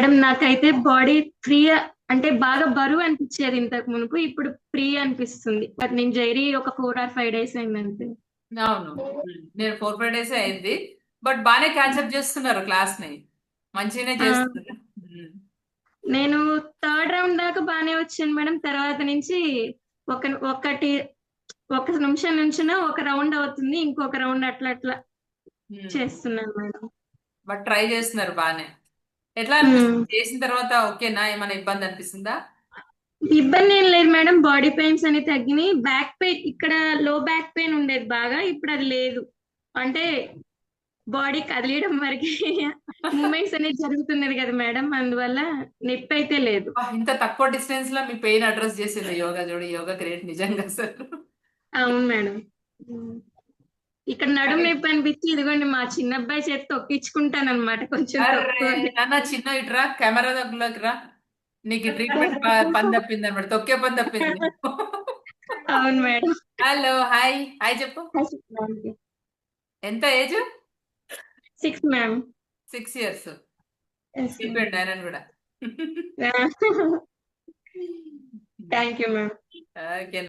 Madam నాకైతే body free అంటే బాగా బరువు అనిపించేది ఇంతకు మునుపు. ఇప్పుడు ఫ్రీ అనిపిస్తుంది. బట్ నేను జైరీ ఒక ఫోర్ ఆర్ ఫైవ్ డేస్ అయింది అంతే అవును. నేను ఫోర్ ఫైవ్ డేస్ అయింది. బట్ బాగానే క్యాచప్ చేస్తున్నారు క్లాస్ని. మంచిగానే చేస్తున్నారు. నేను థర్డ్ రౌండ్ దాకా బాగానే వచ్చాను మేడం. తర్వాత నుంచి ఒక ఒకటి ఒక నిమిషం నుంచిన ఒక రౌండ్ అవుతుంది. ఇంకొక రౌండ్ అట్లా అట్లా. చేస్తున్నాను మేడం. బట్ ట్రై చేస్తున్నారు బాగానే ఎట్లా. అనిపిస్తుంది? చేసిన తర్వాత ఓకేనా? ఏమైనా ఇబ్బంది అనిపిస్తుందా? ఇబ్బంది ఏం లేదు మేడం. బాడీ పెయిన్స్ అని తగ్గినాయి. బ్యాక్ పెయిన్ ఇక్కడ లో బ్యాక్ పెయిన్ ఉండేది బాగా ఇప్పుడు అది లేదు. అంటే బాడీ కదిలియడం వరకు మూమెంట్స్ అనేది జరుగుతున్నది కదా మేడం. అందువల్ల నొప్పి అయితే లేదు. ఇంత తక్కువ డిస్టెన్స్లో మీ పెయిన్ అడ్రస్ చేసింది యోగా చూడు. యోగా గ్రేట్ నిజంగా అసలు. అవును మేడం. ఇక్కడ నడుము నొప్పి అనిపించి ఇదిగోండి మా చిన్న అబ్బాయి చేతి తొక్కించుకుంటాను అనమాట కొంచెం నాన్న చిన్న ఇటురా కెమెరా దగ్గరకు రా. నీకు ట్రీట్మెంట్ పని తప్పింది అనమాట తొక్కే పని తప్పింది. అవును మేడం. Hello hi. హాయ్ చెప్పు. ఎంత age? Six ma'am. Six years. చెప్పండి కూడా. Thank you ma'am okay.